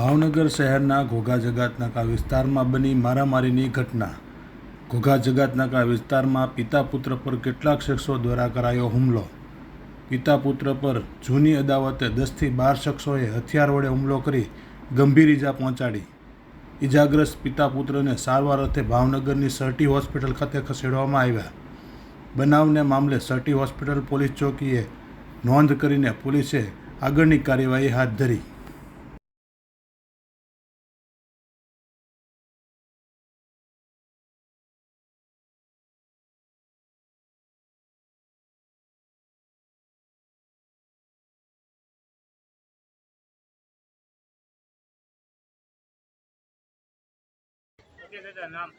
ભાવનગર શહેરના ઘોઘા જગાતનાકા વિસ્તારમાં બની મારામારીની ઘટના. ઘોઘા જગાતનાકા વિસ્તારમાં પિતા પુત્ર પર કેટલાક શખ્સો દ્વારા કરાયો હુમલો. પિતા પુત્ર પર જૂની અદાવતે દસથી બાર શખ્સોએ હથિયાર વડે હુમલો કરી ગંભીર ઈજા પહોંચાડી. ઈજાગ્રસ્ત પિતા પુત્રને સારવાર અર્થે ભાવનગરની સરટી હોસ્પિટલ ખાતે ખસેડવામાં આવ્યા. બનાવને મામલે સરટી હોસ્પિટલ પોલીસ ચોકીએ નોંધ કરીને પોલીસે આગળની કાર્યવાહી હાથ ધરી. ઓકે દાદા નામ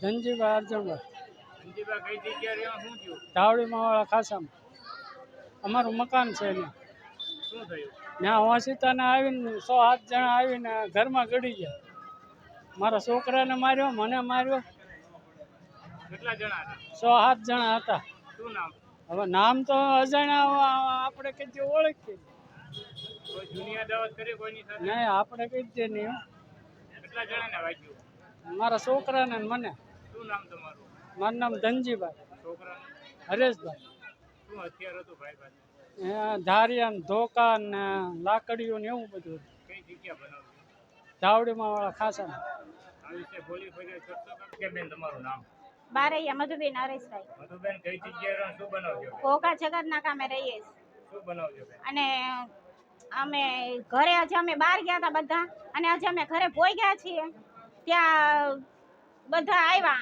ધનજીભાઈ અર્જુનભાઈ ધનજીભાઈ કઈ જગ્યા રહ્યો? શું થયું? ધાવડીમાં વાળા ખાસામાં. અમારું મકાન છે ને શું થયું? ત્યાં વાંસીતાને આવીને સો સાત જણા આવીને ઘરમાં ગળી ગયા. મારા છોકરાને માર્યો મને માર્યો. કેટલા જણા સો સાત જણા હતા. શું નામ? હવે નામ તો અજાણ્યા આપણે કઈ ઓળખીએ. કોઈ જૂની અદાવત કરી કોઈની સાથે? નહીં આપણે કઈ દે નહીં. કેટલા જણાને વાગ્યું? મારા છોકરાને ને મને. શું નામ તમારું? મારું નામ ધનજીભાઈ. છોકરાનું? હરેશભાઈ. શું હથિયાર હતું ભાઈ પાસે? ધારિયા ને ધોકા ને લાકડીઓ ને એવું બધું કઈ જગ્યા બનાવતી ધાવડીમાં વાળા ખાસા આ વિશે બોલી ફરિયાદ કરશો કે બેન તમારું નામ? બારૈયા મધુબેન હરેશભાઈ. મધુબેન કઈ જગ્યાએ શું બનાવજો? બેન ઘોઘા જગતના કામે રહીએ શું બનાવજો અને અમે ઘરે આજે અમે બહાર ગયા હતા બધા. અને આજે અમે ઘરે પોઈ ગયા છીએ. ત્યાં બધા આવ્યા.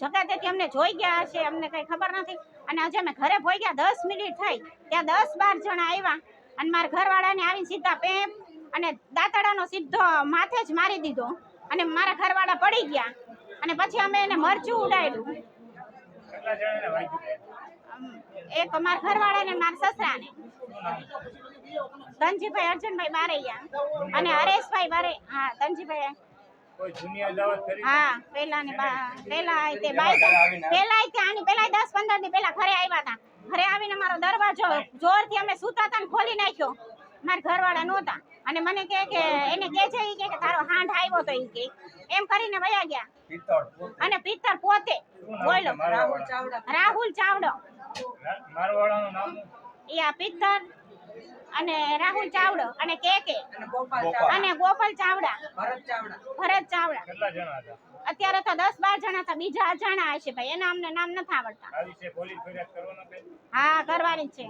જગાતેથી અમને જોઈ ગયા હશે, અમને કઈ ખબર નથી. અને હજી અમે ઘરે ભોઈ ગયા દસ મિનિટ થઈ. ત્યાં દસ બાર જણા આવ્યા. અને મારા ઘરવાળાને આવીને સીધા પેપ અને દાંતડાનો સીધો માથે જ મારી દીધો. અને મારા ઘરવાળા પડી ગયા. અને પછી અમે એને મરચું ઉડાડ્યું. એક અમારા ઘરવાળા ને મારા સસરાને. ધનજીભાઈ, અર્જુનભાઈ બારૈયા. અને હરેશભાઈ બારે, હા, ધનજીભાઈ હા પેલા ને પેલા તે બાઈ પેલા તે આની પેલા દસ પંદર દી પેલા ઘરે આવ્યા હતા ઘરે આવીને મારો દરવાજો જોરથી અમે સુતા હતા ને ખોલી નાખ્યો. મારા ઘરવાળા નહોતા. અને મને કહે કે એને કહે છે ઈ કે તારો હાંઢ આવ્યો તો ઈ કે. એમ કરીને વયા ગયા. અને પિત્તર પોતે. બોલો. રાહુલ ચાવડો. નામ આ પિત્તર અને રાહુલ ચાવડો અને કે કે. અને ગોપાલ ચાવડા. ભરત ચાવડા. કેટલા જણા હતા? અત્યારે તો દસ બાર જણા હતા. બીજા અજાણા હશે ભાઈ. એના અમને નામ નથી આવડતા. આ વિશે પોલીસ ફરિયાદ કરવાનો કઈ? હા કરવાની છે.